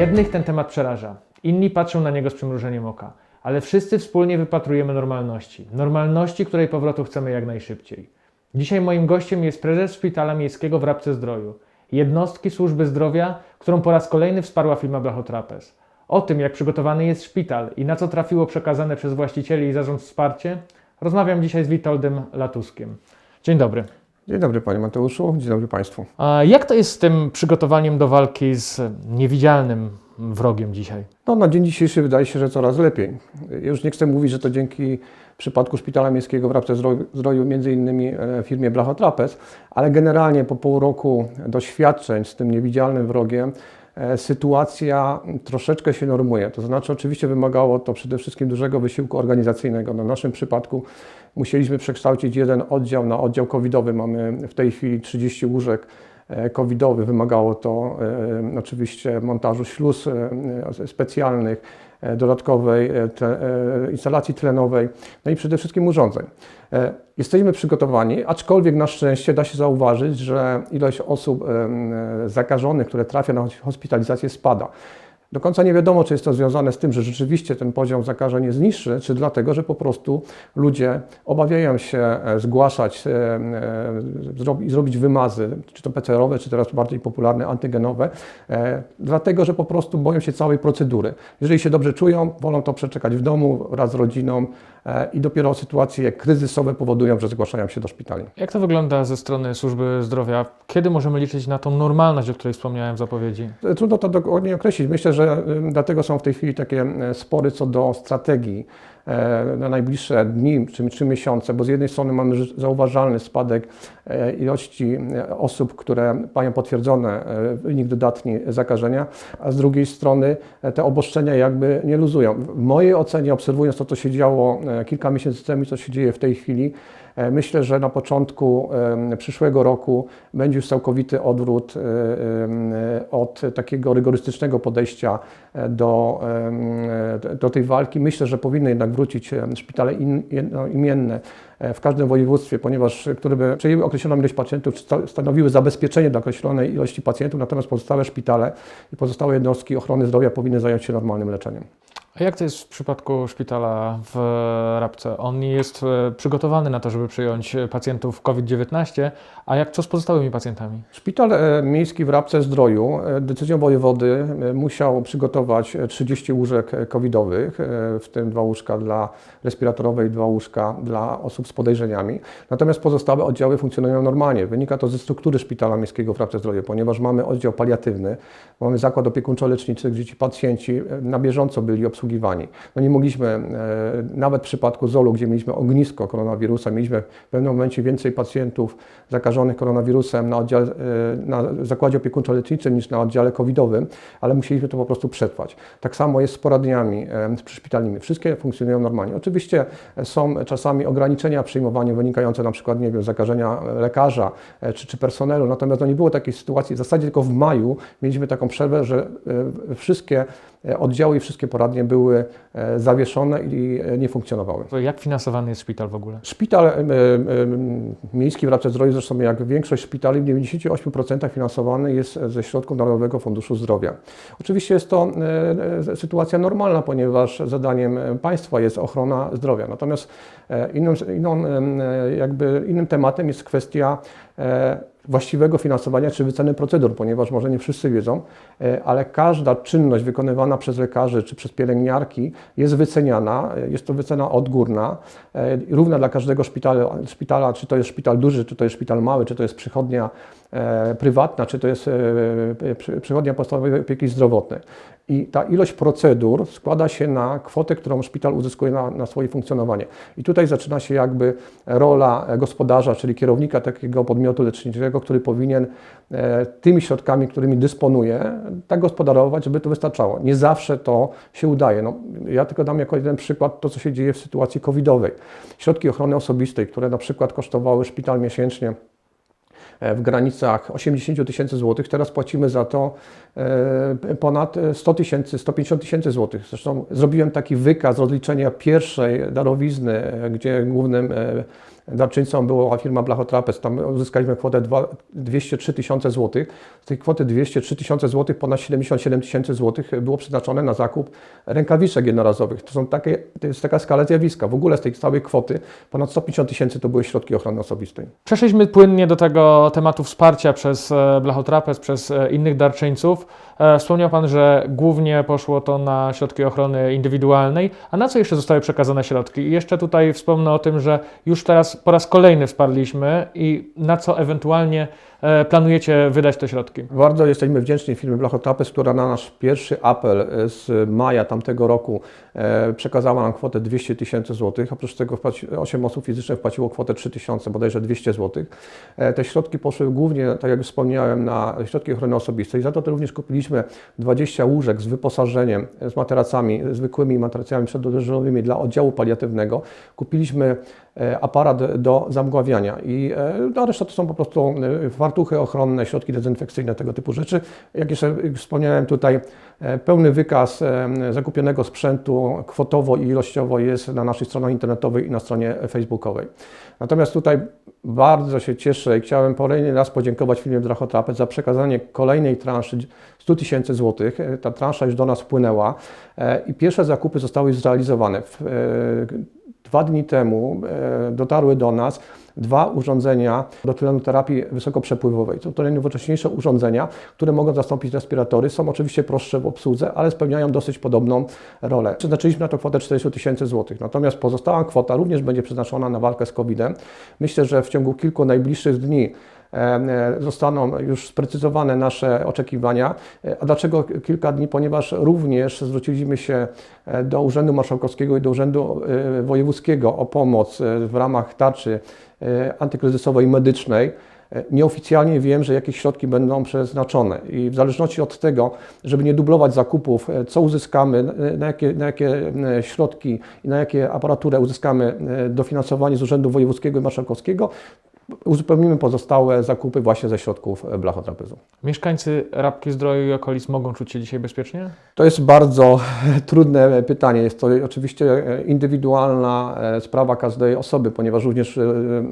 Jednych ten temat przeraża, inni patrzą na niego z przymrużeniem oka, ale wszyscy wspólnie wypatrujemy normalności. Normalności, której powrotu chcemy jak najszybciej. Dzisiaj moim gościem jest prezes Szpitala Miejskiego w Rabce Zdroju, jednostki służby zdrowia, którą po raz kolejny wsparła firma Blachotrapez. O tym, jak przygotowany jest szpital i na co trafiło przekazane przez właścicieli i zarząd wsparcie, rozmawiam dzisiaj z Witoldem Latuskiem. Dzień dobry. Dzień dobry Panie Mateuszu, dzień dobry Państwu. A jak to jest z tym przygotowaniem do walki z niewidzialnym wrogiem dzisiaj? No, na dzień dzisiejszy wydaje się, że coraz lepiej. Już nie chcę mówić, że to dzięki przypadku Szpitala Miejskiego w Rabce Zdroju, między innymi e, firmie Blachotrapez, ale generalnie po pół roku doświadczeń z tym niewidzialnym wrogiem sytuacja troszeczkę się normuje. To znaczy oczywiście wymagało to przede wszystkim dużego wysiłku organizacyjnego. W naszym przypadku musieliśmy przekształcić jeden oddział na oddział covidowy. Mamy w tej chwili 30 łóżek e, covidowych. Wymagało to e, oczywiście montażu śluz e, specjalnych, e, dodatkowej e, e, instalacji tlenowej, no i przede wszystkim urządzeń. E, Jesteśmy przygotowani, aczkolwiek na szczęście da się zauważyć, że ilość osób e, zakażonych, które trafia na hospitalizację spada. Do końca nie wiadomo, czy jest to związane z tym, że rzeczywiście ten poziom zakażeń jest niższy, czy dlatego, że po prostu ludzie obawiają się e, zgłaszać e, e, zrobi- zrobić wymazy, czy to PCR-owe, czy teraz bardziej popularne antygenowe, dlatego, że po prostu boją się całej procedury. Jeżeli się dobrze czują, wolą to przeczekać w domu wraz z rodziną i dopiero sytuacje kryzysowe powodują, że zgłaszają się do szpitali. Jak to wygląda ze strony służby zdrowia? Kiedy możemy liczyć na tą normalność, o której wspomniałem w zapowiedzi? Trudno to dokładnie określić. Myślę, że ym, dlatego są w tej chwili takie e, spory co do strategii e, na najbliższe dni czy, czy miesiące, bo z jednej strony mamy zauważalny spadek e, ilości osób, które mają potwierdzone wynik dodatni zakażenia, a z drugiej strony te obostrzenia jakby nie luzują. W mojej ocenie, obserwując to, co się działo kilka miesięcy temu i co się dzieje w tej chwili, Myślę, że na początku przyszłego roku będzie już całkowity odwrót e, e, od takiego rygorystycznego podejścia e, do, e, do tej walki. Myślę, że powinny jednak wrócić szpitale jedno- imienne e, w każdym województwie, ponieważ które by przejęły określoną ilość pacjentów, stanowiły zabezpieczenie dla określonej ilości pacjentów, natomiast pozostałe szpitale i pozostałe jednostki ochrony zdrowia powinny zająć się normalnym leczeniem. A jak to jest w przypadku szpitala w Rabce? On jest e, przygotowany na to, żeby przyjąć pacjentów COVID-19, a jak co z pozostałymi pacjentami? Szpital e, miejski w Rabce Zdroju e, decyzją wojewody e, musiał przygotować e, 30 łóżek e, covidowych, e, w tym dwa łóżka dla respiratorowe i dwa łóżka dla osób z podejrzeniami. Natomiast pozostałe oddziały funkcjonują normalnie. Wynika to ze struktury Szpitala Miejskiego w Rabce Zdroju, ponieważ mamy oddział paliatywny, mamy zakład opiekuńczo-leczniczy, gdzie ci pacjenci e, na bieżąco byli obsługiwani. No nie mogliśmy, e, nawet w przypadku ZOL-u, gdzie mieliśmy ognisko koronawirusa, mieliśmy w pewnym momencie więcej pacjentów zakażonych koronawirusem na, oddziale, e, na zakładzie opiekuńczo-leczniczym niż na oddziale covidowym, ale musieliśmy to po prostu przetrwać. Tak samo jest z poradniami e, przyszpitalnymi. Wszystkie funkcjonują normalnie. Oczywiście są czasami ograniczenia w przyjmowaniu wynikające na przykład, nie wiem, z zakażenia lekarza czy, czy personelu, natomiast no nie było takiej sytuacji. W zasadzie tylko w maju mieliśmy taką przerwę, że wszystkie oddziały i wszystkie poradnie były e, zawieszone i e, nie funkcjonowały. To Jak finansowany jest szpital w ogóle? Szpital em, miejski w Rabce Zdroju, zresztą jak większość szpitali, w 98% finansowany jest ze środków Narodowego Funduszu Zdrowia. Oczywiście jest to e, e, sytuacja normalna, ponieważ zadaniem e, państwa jest ochrona zdrowia. Natomiast e, inną, e, jakby innym tematem jest kwestia e, właściwego finansowania czy wyceny procedur, ponieważ może nie wszyscy wiedzą, e, ale każda czynność wykonywana przez lekarzy czy przez pielęgniarki jest wyceniana, e, jest to wycena odgórna, e, równa dla każdego szpitala, szpitala, czy to jest szpital duży, czy to jest szpital mały, czy to jest przychodnia prywatna, czy to jest e, e, przy- przychodnia podstawowej opieki zdrowotnej. I ta ilość procedur składa się na kwotę, którą szpital uzyskuje na, na swoje funkcjonowanie. I tutaj zaczyna się jakby rola gospodarza, czyli kierownika takiego podmiotu leczniczego, który powinien e, tymi środkami, którymi dysponuje, tak gospodarować, żeby to wystarczało. Nie zawsze to się udaje. No, ja tylko dam jako jeden przykład to, co się dzieje w sytuacji covidowej. Środki ochrony osobistej, które na przykład kosztowały szpital miesięcznie e, w granicach 80 tysięcy złotych. Teraz płacimy za to e, ponad 100 tysięcy, 150 tysięcy złotych. Zresztą zrobiłem taki wykaz rozliczenia pierwszej darowizny, e, gdzie głównym e, Darczyńcą była firma Blachotrapez. Tam uzyskaliśmy kwotę dwa- 203 tysiące złotych. Z tej kwoty 203 tysiące złotych ponad 77 tysięcy złotych było przeznaczone na zakup rękawiczek jednorazowych. To są takie, to jest taka skala zjawiska. W ogóle z tej całej kwoty ponad 150 tysięcy to były środki ochrony osobistej. Przeszliśmy płynnie do tego tematu wsparcia przez e, Blachotrapez, przez e, innych darczyńców. E, Wspomniał Pan, że głównie poszło to na środki ochrony indywidualnej. A na co jeszcze zostały przekazane środki? I jeszcze tutaj wspomnę o tym, że już teraz po raz kolejny wsparliśmy i na co ewentualnie planujecie wydać te środki? Bardzo jesteśmy wdzięczni firmie Blachotrapez, która na nasz pierwszy apel e, z maja tamtego roku e, przekazała nam kwotę 200 tysięcy złotych. Oprócz tego wpłaci- 8 osób fizycznych wpłaciło kwotę 3 tysiące, bodajże 200 złotych. E, Te środki poszły głównie, tak jak wspomniałem, na środki ochrony osobistej. Za to również kupiliśmy 20 łóżek z wyposażeniem, e, z materacami, zwykłymi materacami przedoderzenowymi dla oddziału paliatywnego. Kupiliśmy e, aparat do zamgławiania i e, a reszta to są po prostu e, fartuchy ochronne, środki dezynfekcyjne, tego typu rzeczy. Jak jeszcze wspomniałem tutaj, e, pełny wykaz e, zakupionego sprzętu kwotowo i ilościowo jest na naszej stronie internetowej i na stronie facebookowej. Natomiast tutaj bardzo się cieszę i chciałem kolejny raz podziękować firmie Drachotrapez za przekazanie kolejnej transzy 100 tysięcy złotych. E, Ta transza już do nas wpłynęła i pierwsze zakupy zostały zrealizowane. Dwa dni temu e, dotarły do nas dwa urządzenia do tlenoterapii wysokoprzepływowej. Są to najnowocześniejsze urządzenia, które mogą zastąpić respiratory. Są oczywiście prostsze w obsłudze, ale spełniają dosyć podobną rolę. Przeznaczyliśmy na to kwotę 40 tysięcy złotych. Natomiast pozostała kwota również będzie przeznaczona na walkę z COVID-em. Myślę, że w ciągu kilku najbliższych dni zostaną już sprecyzowane nasze oczekiwania. E, A dlaczego kilka dni? Ponieważ również zwróciliśmy się e, do Urzędu Marszałkowskiego i do Urzędu e, Wojewódzkiego o pomoc e, w ramach tarczy e, antykryzysowej medycznej. E, Nieoficjalnie wiem, że jakieś środki będą przeznaczone i w zależności od tego, żeby nie dublować zakupów, e, co uzyskamy, e, na jakie, na jakie e, środki i na jakie aparaturę uzyskamy e, dofinansowanie z Urzędu Wojewódzkiego i Marszałkowskiego, uzupełnimy pozostałe zakupy właśnie ze środków e, blachotrapezu. Mieszkańcy Rabki Zdroju i okolic mogą czuć się dzisiaj bezpiecznie? To jest bardzo trudne pytanie. Jest to oczywiście e, indywidualna e, sprawa każdej osoby, ponieważ również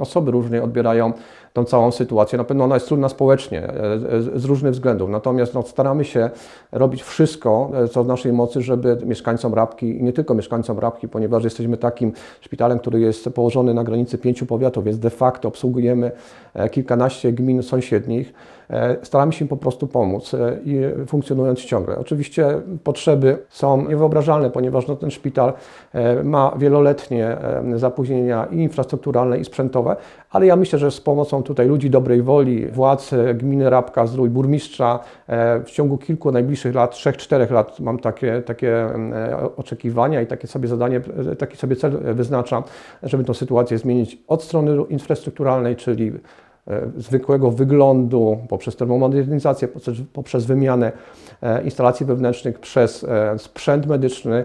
osoby różnie odbierają tą całą sytuację. Na pewno ona jest trudna społecznie e, z- różnych względów. Natomiast no, staramy się robić wszystko, e, co w naszej mocy, żeby mieszkańcom Rabki i nie tylko mieszkańcom Rabki, ponieważ jesteśmy takim szpitalem, który jest położony na granicy pięciu powiatów, więc de facto obsługujemy e, kilkanaście gmin sąsiednich. Staramy się im po prostu pomóc i funkcjonując ciągle. Oczywiście potrzeby są niewyobrażalne, ponieważ no, ten szpital ma wieloletnie zapóźnienia i infrastrukturalne, i sprzętowe, ale ja myślę, że z pomocą tutaj ludzi dobrej woli, władz e, gminy Rabka, Zdrój, burmistrza, e, w ciągu kilku najbliższych lat, 3-4 lat mam takie, takie e, oczekiwania i takie sobie zadanie, taki sobie cel wyznaczam, żeby tę sytuację zmienić od strony infrastrukturalnej, czyli zwykłego wyglądu, poprzez termomodernizację, poprzez, wymianę instalacji wewnętrznych, przez sprzęt medyczny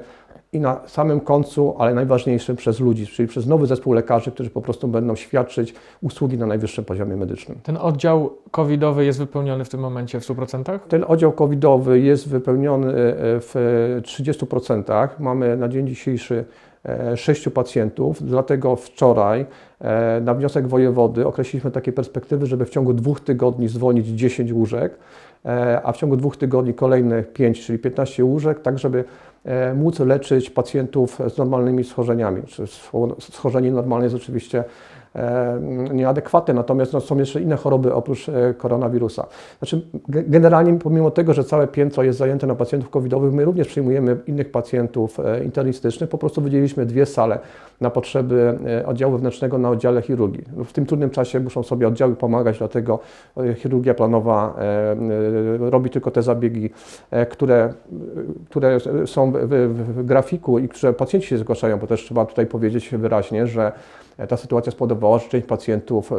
i na samym końcu, ale najważniejszym przez ludzi, czyli przez nowy zespół lekarzy, którzy po prostu będą świadczyć usługi na najwyższym poziomie medycznym. Ten oddział covidowy jest wypełniony w tym momencie w 100%? Ten oddział covidowy jest wypełniony e, w 30%. Mamy na dzień dzisiejszy e, sześciu pacjentów, dlatego wczoraj e, na wniosek wojewody określiliśmy takie perspektywy, żeby w ciągu dwóch tygodni zwolnić 10 łóżek, a w ciągu dwóch tygodni kolejne 5, czyli 15 łóżek, tak żeby móc leczyć pacjentów z normalnymi schorzeniami. Czy scho- Schorzenie normalne jest oczywiście e, nieadekwatne, natomiast no, są jeszcze inne choroby oprócz e, koronawirusa. Znaczy, ge- generalnie pomimo tego, że całe piętro jest zajęte na pacjentów covidowych, my również przyjmujemy innych pacjentów e, internistycznych. Po prostu wydzieliliśmy dwie sale na potrzeby e, oddziału wewnętrznego na oddziale chirurgii. W tym trudnym czasie muszą sobie oddziały pomagać, dlatego e, chirurgia planowa e, e, robi tylko te zabiegi, e, które, które są w, w, w grafiku i które pacjenci się zgłaszają, bo też trzeba tutaj powiedzieć wyraźnie, że ta sytuacja spowodowała, że część pacjentów e,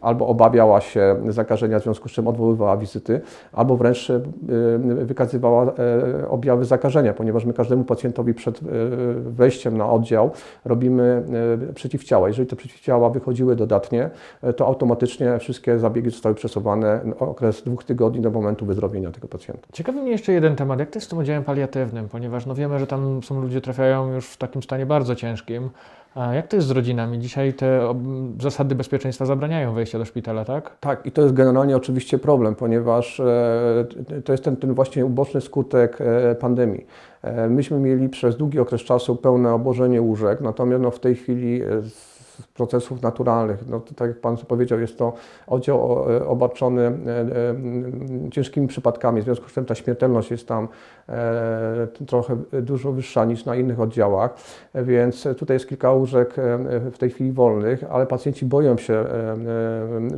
albo obawiała się zakażenia, w związku z czym odwoływała wizyty, albo wręcz e, wykazywała e, objawy zakażenia, ponieważ my każdemu pacjentowi przed wejściem na oddział robimy przeciwciała. Jeżeli te przeciwciała wychodziły dodatnie, to automatycznie wszystkie zabiegi zostały przesuwane okres dwóch tygodni do momentu wyzdrowienia tego pacjenta. Ciekawi mnie jeszcze jeden temat. Jak to jest z tym oddziałem paliatywnym? Ponieważ no wiemy, że tam są ludzie trafiają już w takim stanie bardzo ciężkim. A jak to jest z rodzinami? Dzisiaj te zasady bezpieczeństwa zabraniają wejścia do szpitala, tak? Tak, i to jest generalnie oczywiście problem, ponieważ e, to jest ten, ten właśnie uboczny skutek e, pandemii. E, Myśmy mieli przez długi okres czasu pełne obłożenie łóżek, natomiast no, w tej chwili procesów naturalnych, no, tak jak Pan powiedział, jest to oddział e, obarczony e, e, ciężkimi przypadkami, w związku z tym ta śmiertelność jest tam trochę dużo wyższa niż na innych oddziałach, więc tutaj jest kilka łóżek w tej chwili wolnych, ale pacjenci boją się,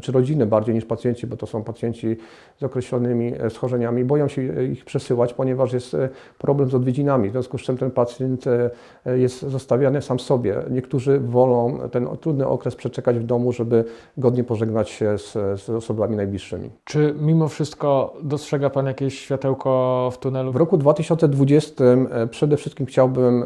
czy rodziny bardziej niż pacjenci, bo to są pacjenci z określonymi schorzeniami, boją się ich przesyłać, ponieważ jest problem z odwiedzinami, w związku z czym ten pacjent jest zostawiany sam sobie. Niektórzy wolą ten trudny okres przeczekać w domu, żeby godnie pożegnać się z, z osobami najbliższymi. Czy mimo wszystko dostrzega Pan jakieś światełko w tunelu? W roku 2020 e, przede wszystkim chciałbym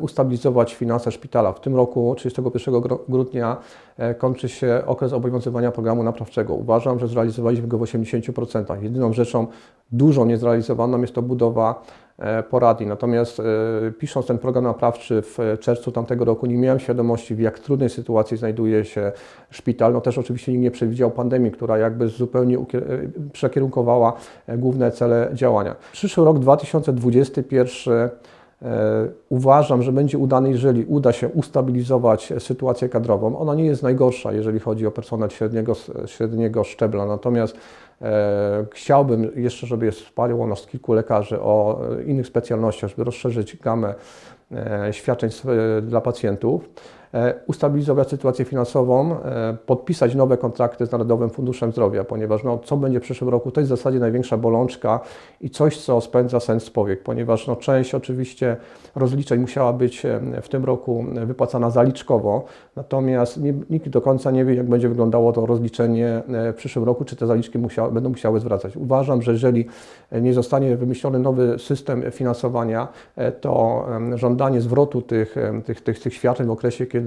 ustabilizować finanse szpitala. W tym roku, 31 gro- grudnia, e, kończy się okres obowiązywania programu naprawczego. Uważam, że zrealizowaliśmy go w 80%. Jedyną rzeczą dużą niezrealizowaną jest to budowa poradni. Natomiast e, pisząc ten program naprawczy w e, czerwcu tamtego roku nie miałem świadomości, w jak trudnej sytuacji znajduje się szpital. No też oczywiście nikt nie przewidział pandemii, która jakby zupełnie e, przekierunkowała e, główne cele działania. Przyszły rok 2021 e, uważam, że będzie udany, jeżeli uda się ustabilizować sytuację kadrową. Ona nie jest najgorsza, jeżeli chodzi o personel średniego, średniego szczebla, natomiast e, chciałbym jeszcze, żeby wsparło nas kilku lekarzy o e, innych specjalnościach, żeby rozszerzyć gamę e, świadczeń dla pacjentów, e, ustabilizować sytuację finansową, e, podpisać nowe kontrakty z Narodowym Funduszem Zdrowia, ponieważ no, co będzie w przyszłym roku, to jest w zasadzie największa bolączka i coś, co spędza sens powiek, ponieważ no, część oczywiście rozliczeń musiała być e, w tym roku wypłacana zaliczkowo, natomiast nikt do końca nie wie, jak będzie wyglądało to rozliczenie e, w przyszłym roku, czy te zaliczki musiały, będą musiały zwracać. Uważam, że jeżeli nie zostanie wymyślony nowy system finansowania, e, to żądanie zwrotu tych, tych, tych, tych świadczeń w okresie, kiedy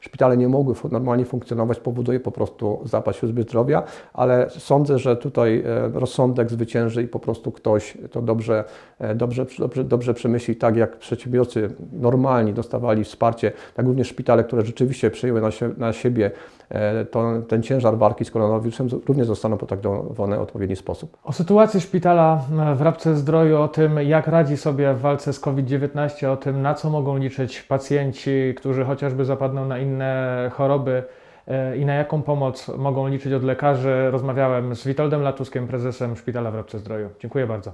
szpitale nie mogły normalnie funkcjonować, powoduje po prostu zapaść służby zdrowia, ale sądzę, że tutaj e, rozsądek zwycięży i po prostu ktoś to dobrze, e, dobrze, dobrze, dobrze przemyśli, tak jak przedsiębiorcy normalni dostawali wsparcie, tak również szpitale, które rzeczywiście przyjęły na, na siebie to, ten ciężar walki z koronawirusem, również zostaną potraktowane w odpowiedni sposób. O sytuacji szpitala e, w Rabce Zdroju, o tym jak radzi sobie w walce z COVID-19, o tym na co mogą liczyć pacjenci, którzy chociażby zapadną na inne choroby e, i na jaką pomoc mogą liczyć od lekarzy, rozmawiałem z Witoldem Latuskiem, prezesem Szpitala w Rabce Zdroju. Dziękuję bardzo.